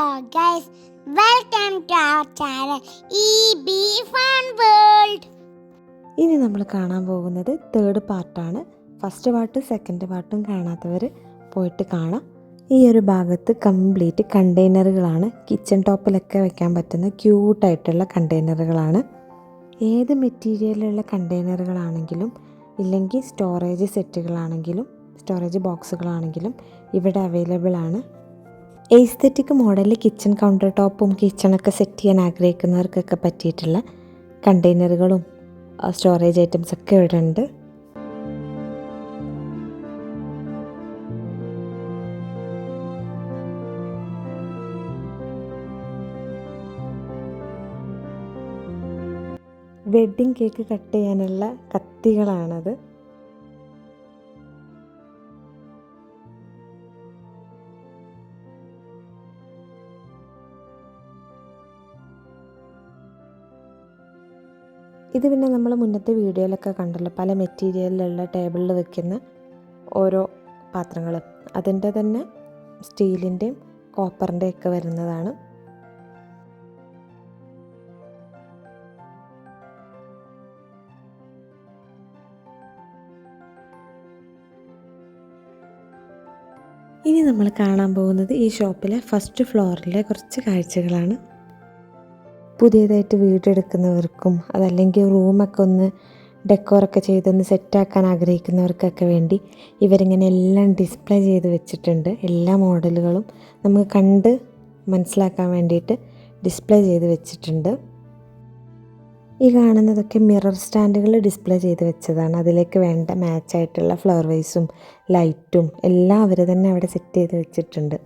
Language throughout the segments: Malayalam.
Hello guys welcome to our channel E B fun world ഇനി നമ്മൾ കാണാൻ പോകുന്നത് തേർഡ് പാർട്ടാണ് ഫസ്റ്റ് പാർട്ട് സെക്കൻഡ് പാർട്ടും കാണാത്തവർ പോയിട്ട് കാണാം. ഈ ഒരു ഭാഗത്ത് കംപ്ലീറ്റ് കണ്ടെയ്നറുകളാണ് കിച്ചൺ ടോപ്പിലൊക്കെ വെക്കാൻ പറ്റുന്ന ക്യൂട്ടായിട്ടുള്ള കണ്ടെയ്നറുകളാണ് ഏത് മെറ്റീരിയലുള്ള കണ്ടെയ്നറുകളാണെങ്കിലും ഇല്ലെങ്കിൽ സ്റ്റോറേജ് സെറ്റുകളാണെങ്കിലും സ്റ്റോറേജ് ബോക്സുകളാണെങ്കിലും ഇവിടെ അവൈലബിൾ ആണ്. എയ്സ്തെറ്റിക് മോഡലിൽ കിച്ചൺ കൗണ്ടർ ടോപ്പും കിച്ചണൊക്കെ സെറ്റ് ചെയ്യാൻ ആഗ്രഹിക്കുന്നവർക്കൊക്കെ പറ്റിയിട്ടുള്ള കണ്ടെയ്നറുകളും സ്റ്റോറേജ് ഐറ്റംസ് ഒക്കെ ഇവിടെ ഉണ്ട്. വെഡ്ഡിങ് കേക്ക് കട്ട് ചെയ്യാനുള്ള കത്തികളാണത്. ഇത് പിന്നെ നമ്മൾ മുന്നത്തെ വീഡിയോയിലൊക്കെ കണ്ടല്ലോ. പല മെറ്റീരിയലിലുള്ള ടേബിളിൽ വെക്കുന്ന ഓരോ പാത്രങ്ങൾ അതിന്റെ തന്നെ സ്റ്റീലിന്റെയും കോപ്പറിന്റെയും ഒക്കെ വരുന്നതാണ്. ഇനി നമ്മൾ കാണാൻ പോകുന്നത് ഈ ഷോപ്പിലെ ഫസ്റ്റ് ഫ്ലോറിലെ കുറച്ച് കാഴ്ചകളാണ്. പുതിയതായിട്ട് വീടെടുക്കുന്നവർക്കും അതല്ലെങ്കിൽ റൂമൊക്കെ ഒന്ന് ഡെക്കോറൊക്കെ ചെയ്തൊന്ന് സെറ്റാക്കാൻ ആഗ്രഹിക്കുന്നവർക്കൊക്കെ വേണ്ടി ഇവരിങ്ങനെ എല്ലാം ഡിസ്പ്ലേ ചെയ്ത് വെച്ചിട്ടുണ്ട്. എല്ലാ മോഡലുകളും നമുക്ക് കണ്ട് മനസ്സിലാക്കാൻ വേണ്ടിയിട്ട് ഡിസ്പ്ലേ ചെയ്ത് വെച്ചിട്ടുണ്ട്. ഈ കാണുന്നതൊക്കെ മിറർ സ്റ്റാൻഡുകൾ ഡിസ്പ്ലേ ചെയ്ത് വെച്ചതാണ്. അതിലേക്ക് വേണ്ട മാച്ചായിട്ടുള്ള ഫ്ലവർ വൈസും ലൈറ്റും എല്ലാം അവർ തന്നെ അവിടെ സെറ്റ് ചെയ്ത് വെച്ചിട്ടുണ്ട്.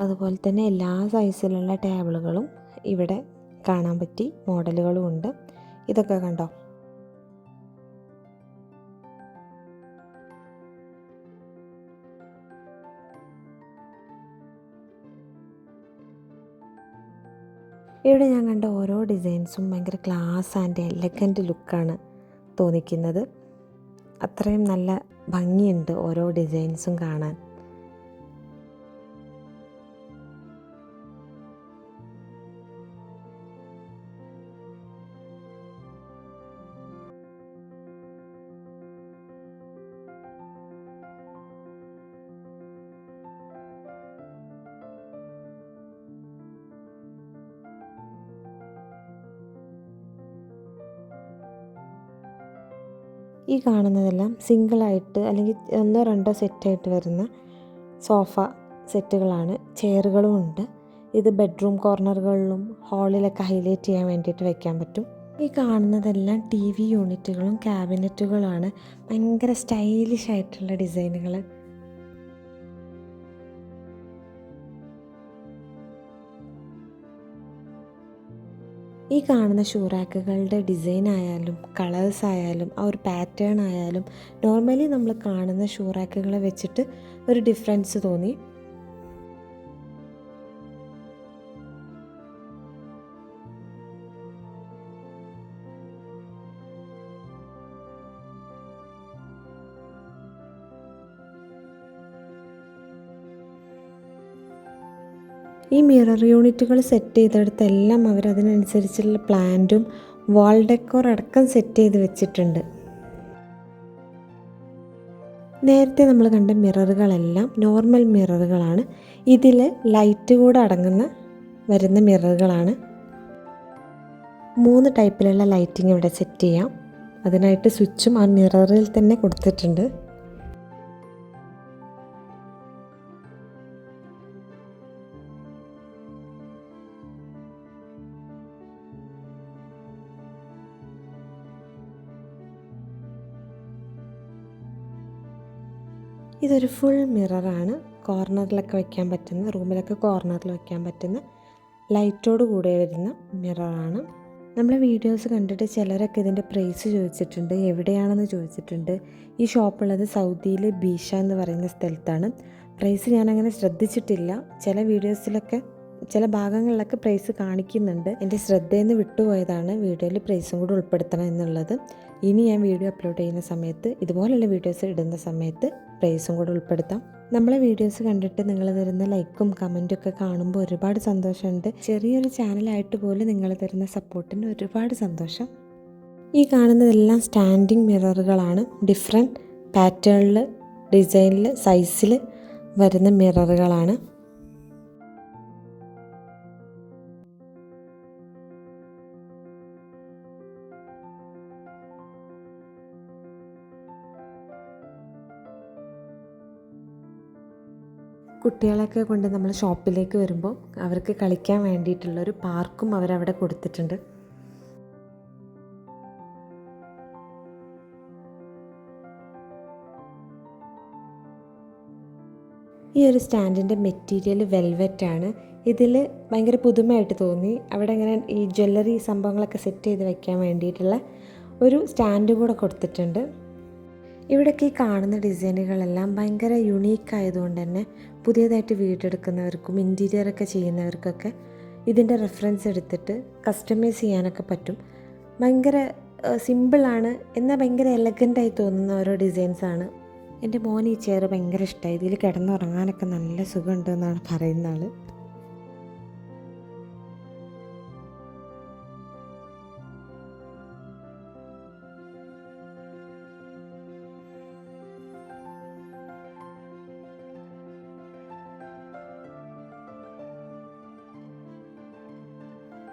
അതുപോലെ തന്നെ എല്ലാ സൈസിലുള്ള ടേബിളുകളും ഇവിടെ കാണാൻ പറ്റി മോഡലുകളും ഉണ്ട്. ഇതൊക്കെ കണ്ടോ? ഇവിടെ ഞാൻ കണ്ട ഓരോ ഡിസൈൻസും ഭയങ്കര ക്ലാസ് ആൻഡ് എലഗന്റ് ലുക്കാണ് തോന്നിക്കുന്നത്. അത്രയും നല്ല ഭംഗിയുണ്ട് ഓരോ ഡിസൈൻസും കാണാൻ. ഈ കാണുന്നതെല്ലാം സിംഗിളായിട്ട് അല്ലെങ്കിൽ ഒന്നോ രണ്ടോ സെറ്റായിട്ട് വരുന്ന സോഫ സെറ്റുകളാണ്. ചെയറുകളും ഉണ്ട്. ഇത് ബെഡ്റൂം കോർണറുകളിലും ഹാളിലൊക്കെ ഹൈലൈറ്റ് ചെയ്യാൻ വേണ്ടിയിട്ട് വെക്കാൻ പറ്റും. ഈ കാണുന്നതെല്ലാം ടി വി യൂണിറ്റുകളും ക്യാബിനറ്റുകളാണ്. ഭയങ്കര സ്റ്റൈലിഷ് ആയിട്ടുള്ള ഡിസൈനുകൾ ഈ കാണുന്ന ഷൂറാക്കുകളുടെ ഡിസൈൻ ആയാലും കളേഴ്സ് ആയാലും ആ ഒരു പാറ്റേൺ ആയാലും നോർമലി നമ്മൾ കാണുന്ന ഷൂറാക്കുകളെ വെച്ചിട്ട് ഒരു ഡിഫറൻസ് തോന്നി. ഈ മിറർ യൂണിറ്റുകൾ സെറ്റ് ചെയ്തെടുത്തെല്ലാം അവർ അതിനനുസരിച്ചുള്ള പ്ലാന്റും വാൾ ഡെക്കോർ അടക്കം സെറ്റ് ചെയ്ത് വെച്ചിട്ടുണ്ട്. നേരത്തെ നമ്മൾ കണ്ട മിററുകളെല്ലാം നോർമൽ മിററുകളാണ്. ഇതിൽ ലൈറ്റ് കൂടെ അടങ്ങുന്ന വരുന്ന മിററുകളാണ്. മൂന്ന് ടൈപ്പിലുള്ള ലൈറ്റിംഗ് ഇവിടെ സെറ്റ് ചെയ്യാം. അതിനായിട്ട് സ്വിച്ചും ആ മിററിൽ തന്നെ കൊടുത്തിട്ടുണ്ട്. ഇതൊരു ഫുൾ മിററാണ് കോർണറിലൊക്കെ വയ്ക്കാൻ പറ്റുന്ന റൂമിലൊക്കെ കോർണറിൽ വയ്ക്കാൻ പറ്റുന്ന ലൈറ്റോട് കൂടെ വരുന്ന മിററാണ് നമ്മളെ വീഡിയോസ് കണ്ടിട്ട് ചിലരൊക്കെ ഇതിന്റെ പ്രൈസ് ചോദിച്ചിട്ടുണ്ട് എവിടെയാണെന്ന് ചോദിച്ചിട്ടുണ്ട്. ഈ ഷോപ്പുള്ളത് സൗദിയിൽ ബീഷ എന്ന് പറയുന്ന സ്ഥലത്താണ്. പ്രൈസ് ഞാനങ്ങനെ ശ്രദ്ധിച്ചിട്ടില്ല. ചില വീഡിയോസിലൊക്കെ ചില ഭാഗങ്ങളിലൊക്കെ പ്രൈസ് കാണിക്കുന്നുണ്ട്. എന്റെ ശ്രദ്ധയിൽ നിന്ന് വിട്ടുപോയതാണ് വീഡിയോയിൽ പ്രൈസും കൂടി ഉൾപ്പെടുത്തണം എന്നുള്ളത്. ഇനി ഞാൻ വീഡിയോ അപ്ലോഡ് ചെയ്യുന്ന സമയത്ത് ഇതുപോലെയുള്ള വീഡിയോസ് ഇടുന്ന സമയത്ത് പ്രൈസും കൂടെ ഉൾപ്പെടുത്താം. നമ്മളെ വീഡിയോസ് കണ്ടിട്ട് നിങ്ങൾ തരുന്ന ലൈക്കും കമന്റും ഒക്കെ കാണുമ്പോൾ ഒരുപാട് സന്തോഷമുണ്ട്. ചെറിയൊരു ചാനലായിട്ട് പോലും നിങ്ങൾ തരുന്ന സപ്പോർട്ടിന് ഒരുപാട് സന്തോഷം. ഈ കാണുന്നതെല്ലാം സ്റ്റാൻഡിങ് മിററുകളാണ് ഡിഫറെന്റ് പാറ്റേണിൽ ഡിസൈനിൽ സൈസിൽ വരുന്ന മിററുകളാണ് കുട്ടികളൊക്കെ കൊണ്ട് നമ്മൾ ഷോപ്പിലേക്ക് വരുമ്പോൾ അവർക്ക് കളിക്കാൻ വേണ്ടിയിട്ടുള്ളൊരു പാർക്കും അവരവിടെ കൊടുത്തിട്ടുണ്ട്. ഈ ഒരു സ്റ്റാൻഡിന്റെ മെറ്റീരിയൽ വെൽവെറ്റ് ആണ്. ഇതിൽ ഭയങ്കര പുതുമയായിട്ട് തോന്നി. അവിടെ ഇങ്ങനെ ഈ ജ്വല്ലറി സംഭവങ്ങളൊക്കെ സെറ്റ് ചെയ്ത് വെക്കാൻ വേണ്ടിയിട്ടുള്ള ഒരു സ്റ്റാൻഡ് കൂടെ കൊടുത്തിട്ടുണ്ട്. ഇവിടേക്ക് ഈ കാണുന്ന ഡിസൈനുകളെല്ലാം ഭയങ്കര യുണീക്ക് ആയതുകൊണ്ട് തന്നെ പുതിയതായിട്ട് വീടെടുക്കുന്നവർക്കും ഇന്റീരിയറൊക്കെ ചെയ്യുന്നവർക്കൊക്കെ ഇതിന്റെ റെഫറൻസ് എടുത്തിട്ട് കസ്റ്റമൈസ് ചെയ്യാനൊക്കെ പറ്റും. ഭയങ്കര സിമ്പിളാണ് എന്നാൽ ഭയങ്കര എലഗന്റായി തോന്നുന്ന ഓരോ ഡിസൈൻസാണ് എന്റെ മോൻ ഈ ചെയർ ഭയങ്കര ഇഷ്ടമായി ഇതിൽ കിടന്നുറങ്ങാനൊക്കെ നല്ല സുഖമുണ്ടെന്നാണ് പറയുന്ന ആൾ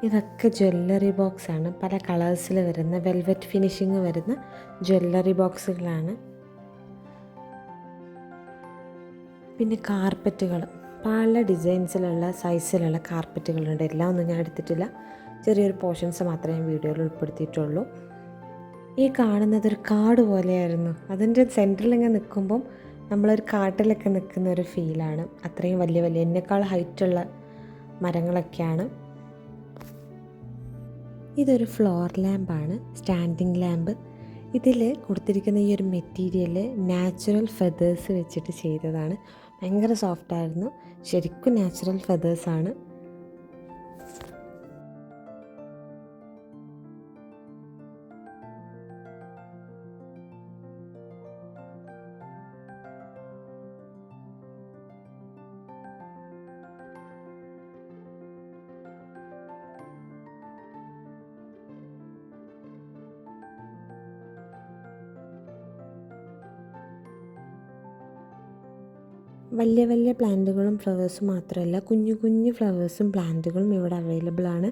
ഇതൊക്കെ ജ്വല്ലറി ബോക്സാണ്. പല കളേഴ്സിൽ വരുന്ന വെൽവെറ്റ് ഫിനിഷിങ് വരുന്ന ജ്വല്ലറി ബോക്സുകളാണ്. പിന്നെ കാർപ്പറ്റുകൾ. പല ഡിസൈൻസിലുള്ള സൈസിലുള്ള കാർപ്പറ്റുകളുണ്ട്. എല്ലാം ഒന്നും ഞാൻ എടുത്തിട്ടില്ല. ചെറിയൊരു പോർഷൻസ് മാത്രമേ ഞാൻ വീഡിയോയിൽ ഉൾപ്പെടുത്തിയിട്ടുള്ളൂ. ഈ കാണുന്നത് ഒരു കാട് പോലെയായിരുന്നു. അതിന്റെ സെന്ററിൽ ഇങ്ങനെ നിൽക്കുമ്പം നമ്മളൊരു കാട്ടിലൊക്കെ നിൽക്കുന്ന ഒരു ഫീലാണ്. അത്രയും വലിയ വലിയ എന്നെക്കാൾ ഹൈറ്റുള്ള മരങ്ങളൊക്കെയാണ്. ഇതൊരു ഫ്ലോർ ലാമ്പാണ് സ്റ്റാൻഡിങ് ലാമ്പ് ഇതിൽ കൊടുത്തിരിക്കുന്ന ഈ ഒരു മെറ്റീരിയൽ നാച്ചുറൽ ഫെതേഴ്സ് വെച്ചിട്ട് ചെയ്തതാണ്. ഭയങ്കര സോഫ്റ്റായിരുന്നു ശരിക്കും നാച്ചുറൽ ഫെതേഴ്സാണ് വലിയ വലിയ പ്ലാന്റുകളും ഫ്ലവേഴ്സും മാത്രമല്ല കുഞ്ഞു കുഞ്ഞു ഫ്ലവേഴ്സും പ്ലാന്റുകളും ഇവിടെ അവൈലബിൾ ആണ്.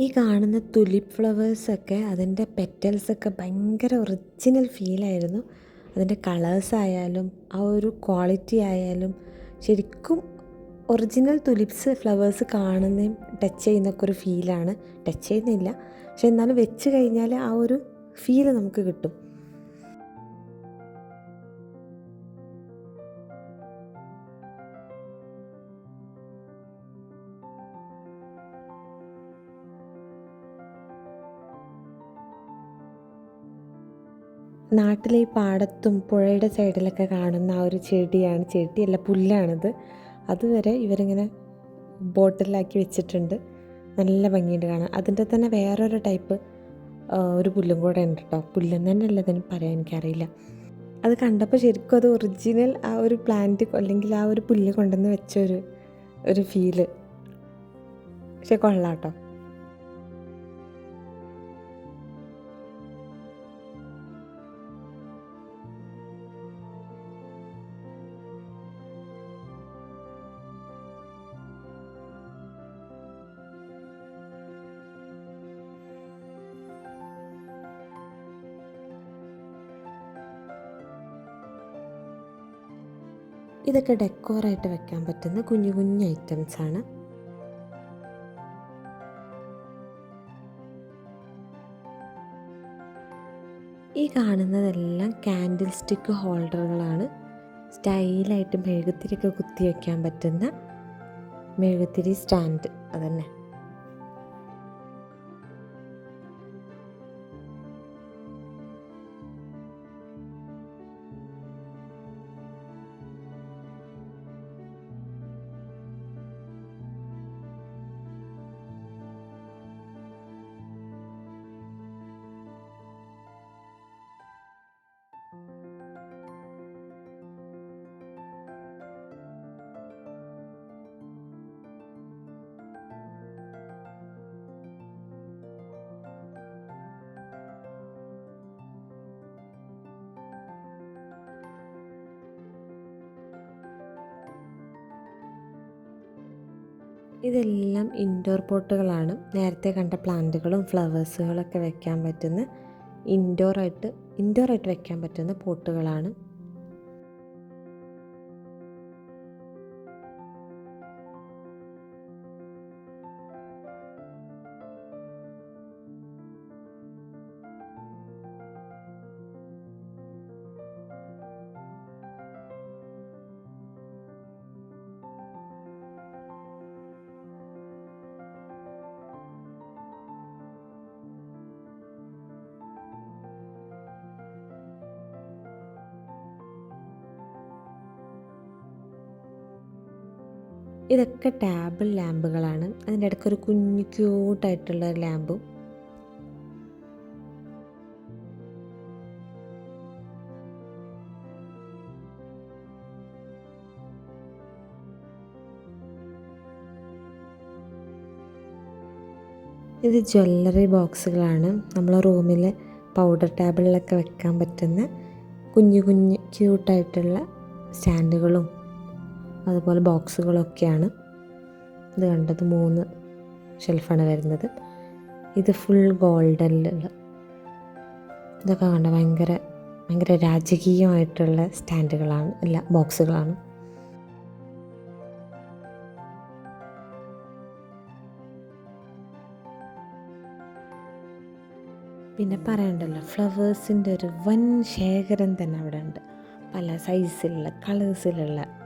ഈ കാണുന്ന തുലിപ്പ് ഫ്ലവേഴ്സൊക്കെ അതിന്റെ പെറ്റൽസൊക്കെ ഭയങ്കര ഒറിജിനൽ ഫീലായിരുന്നു അതിന്റെ കളേഴ്സ് ആയാലും ആ ഒരു ക്വാളിറ്റി ആയാലും ശരിക്കും ഒറിജിനൽ തുലിപ്സ് ഫ്ലവേഴ്സ് കാണുന്നതും ടച്ച് ചെയ്യുന്നൊക്കെ ഒരു ഫീലാണ് ടച്ച് ചെയ്യുന്നില്ല. പക്ഷെ എന്നാലും വെച്ച് കഴിഞ്ഞാൽ ആ ഒരു ഫീൽ നമുക്ക് കിട്ടും. നാട്ടിലെ ഈ പാടത്തും പുഴയുടെ സൈഡിലൊക്കെ കാണുന്ന ആ ഒരു ചെടിയാണ് ചെടിയല്ല പുല്ലാണിത്. അതുവരെ ഇവരിങ്ങനെ ബോട്ടിലാക്കി വെച്ചിട്ടുണ്ട്. നല്ല ഭംഗിയുണ്ട് കാണാൻ. അതിന്റെ തന്നെ വേറൊരു ടൈപ്പ് ഒരു പുല്ലും കൂടെ ഉണ്ട് കേട്ടോ പുല്ലെന്ന് തന്നെയല്ല ഇതിന് പറയാൻ എനിക്കറിയില്ല. അത് കണ്ടപ്പോൾ ശരിക്കും അത് ഒറിജിനൽ ആ ഒരു പ്ലാന്റ് അല്ലെങ്കിൽ ആ ഒരു പുല്ല് കൊണ്ടുവന്ന് വെച്ചൊരു ഒരു ഫീൽ. പക്ഷെ കൊള്ളാം കേട്ടോ ഇതൊക്കെ ഡെക്കോറായിട്ട് വെക്കാൻ പറ്റുന്ന കുഞ്ഞു കുഞ്ഞു ഐറ്റംസ് ആണ്. ഈ കാണുന്നതെല്ലാം കാൻഡിൽ സ്റ്റിക്ക് ഹോൾഡറുകളാണ് സ്റ്റൈലായിട്ട് മെഴുകുത്തിരിയൊക്കെ കുത്തി വയ്ക്കാൻ പറ്റുന്ന മെഴുകുത്തിരി സ്റ്റാൻഡ് അതന്നെ. ഇതെല്ലാം ഇൻഡോർ പോട്ടുകളാണ്. നേരത്തെ കണ്ട പ്ലാന്റുകളും ഫ്ലവേഴ്സുകളൊക്കെ വെക്കാൻ പറ്റുന്ന ഇൻഡോറായിട്ട് ഇൻഡോറായിട്ട് വെക്കാൻ പറ്റുന്ന പോട്ടുകളാണ്. ഇതൊക്കെ ടാബിൾ ലാമ്പുകളാണ്. അതിന്റെ ഇടയ്ക്ക് ഒരു കുഞ്ഞു ക്യൂട്ടായിട്ടുള്ള ഒരു ലാമ്പും. ഇത് ജ്വല്ലറി ബോക്സുകളാണ്. നമ്മളെ റൂമിൽ പൗഡർ ടേബിളിലൊക്കെ വെക്കാൻ പറ്റുന്ന കുഞ്ഞു കുഞ്ഞു ക്യൂട്ടായിട്ടുള്ള സ്റ്റാൻഡുകളും അതുപോലെ ബോക്സുകളൊക്കെയാണ്. ഇത് കണ്ടത് മൂന്ന് ഷെൽഫാണ് വരുന്നത്. ഇത് ഫുൾ ഗോൾഡനിലുള്ള ഇതൊക്കെ കണ്ട ഭയങ്കര ഭയങ്കര രാജകീയമായിട്ടുള്ള സ്റ്റാൻഡുകളാണ് അല്ല ബോക്സുകളാണ്. പിന്നെ പറയണ്ടല്ലോ ഫ്ലവേഴ്സിന്റെ ഒരു വൻ ശേഖരം തന്നെ അവിടെ ഉണ്ട് പല സൈസിലുള്ള കളേഴ്സിലുള്ള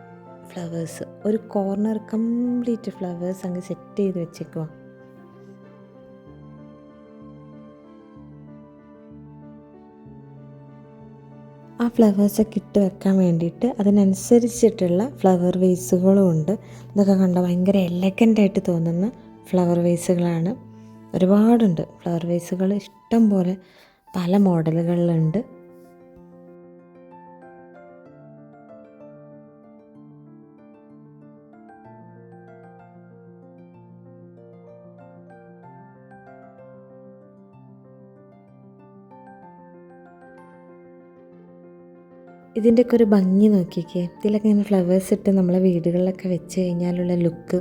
ഫ്ലവേഴ്സ്. ഒരു കോർണർ കംപ്ലീറ്റ് ഫ്ലവേഴ്സ് അങ്ങ് സെറ്റ് ചെയ്ത് വെച്ചേക്കുക ആ ഫ്ലവേഴ്സൊക്കെ ഇട്ട് വെക്കാൻ വേണ്ടിയിട്ട് അതിനനുസരിച്ചിട്ടുള്ള ഫ്ലവർ വേസുകളും ഉണ്ട്. ഇതൊക്കെ കണ്ട ഭയങ്കര എലഗന്റ് ആയിട്ട് തോന്നുന്ന ഫ്ലവർ വേസുകളാണ്. ഒരുപാടുണ്ട്. ഫ്ലവർ വേസുകൾ ഇഷ്ടം പോലെ പല മോഡലുകളിലുണ്ട്. ഇതിന്റെയൊക്കെ ഒരു ഭംഗി നോക്കിക്കേ. ഇതിലൊക്കെ ഇങ്ങനെ ഫ്ലവേഴ്സ് ഇട്ട് നമ്മളെ വീടുകളിലൊക്കെ വെച്ച് കഴിഞ്ഞാലുള്ള ലുക്ക്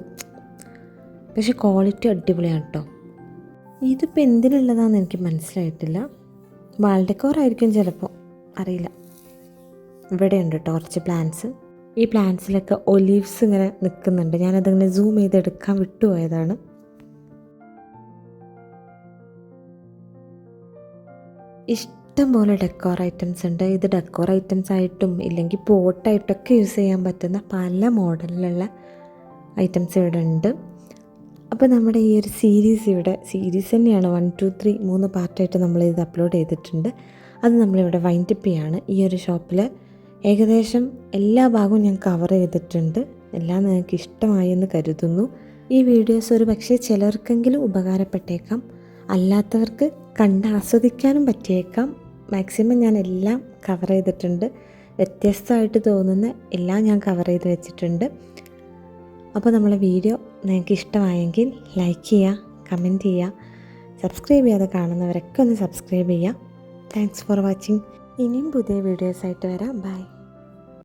പക്ഷെ ക്വാളിറ്റി അടിപൊളിയാണ് കേട്ടോ ഇതിപ്പോൾ എന്തിനുള്ളതാണെന്ന് എനിക്ക് മനസ്സിലായിട്ടില്ല. വാൾ ഡെക്കോർ ചിലപ്പോൾ അറിയില്ല. ഇവിടെയുണ്ട് കേട്ടോ കുറച്ച് പ്ലാന്റ്സ് ഈ പ്ലാന്റ്സിലൊക്കെ ഒലീവ്സ് ഇങ്ങനെ നിൽക്കുന്നുണ്ട്. ഞാനതിങ്ങനെ സൂം ചെയ്തെടുക്കാൻ വിട്ടുപോയതാണ്. ഇഷ്ടം പോലെ ഡെക്കോർ ഐറ്റംസ് ഉണ്ട്. ഇത് ഡെക്കോർ ഐറ്റംസ് ആയിട്ടും ഇല്ലെങ്കിൽ പോട്ടായിട്ടൊക്കെ യൂസ് ചെയ്യാൻ പറ്റുന്ന പല മോഡലിലുള്ള ഐറ്റംസ് ഇവിടെ ഉണ്ട്. അപ്പോൾ നമ്മുടെ ഈ ഒരു സീരീസ് ഇവിടെ സീരീസ് തന്നെയാണ് വൺ ടു ത്രീ മൂന്ന് പാർട്ടായിട്ട് നമ്മൾ ഇത് അപ്ലോഡ് ചെയ്തിട്ടുണ്ട്. അത് നമ്മളിവിടെ വൈൻഡപ്പ് ചെയ്യാണ്. ഈ ഒരു ഷോപ്പിൽ ഏകദേശം എല്ലാ ഭാഗവും ഞാൻ കവർ ചെയ്തിട്ടുണ്ട്. എല്ലാം നിങ്ങൾക്ക് ഇഷ്ടമായി എന്ന് കരുതുന്നു. ഈ വീഡിയോസ് ഒരു പക്ഷേ ചിലർക്കെങ്കിലും ഉപകാരപ്പെട്ടേക്കാം. അല്ലാത്തവർക്ക് കണ്ട് ആസ്വദിക്കാനും പറ്റിയേക്കാം. മാക്സിമം ഞാൻ എല്ലാം കവർ ചെയ്തിട്ടുണ്ട്. വ്യത്യസ്തമായിട്ട് തോന്നുന്ന എല്ലാം ഞാൻ കവർ ചെയ്ത് വെച്ചിട്ടുണ്ട്. അപ്പോൾ നമ്മളെ വീഡിയോ നിങ്ങൾക്ക് ഇഷ്ടമായെങ്കിൽ ലൈക്ക് ചെയ്യുക കമന്റ് ചെയ്യുക സബ്സ്ക്രൈബ് ചെയ്യാതെ കാണുന്നവരൊക്കെ ഒന്ന് സബ്സ്ക്രൈബ് ചെയ്യുക. താങ്ക്സ് ഫോർ വാച്ചിങ് ഇനിയും പുതിയ വീഡിയോസായിട്ട് വരാം. ബൈ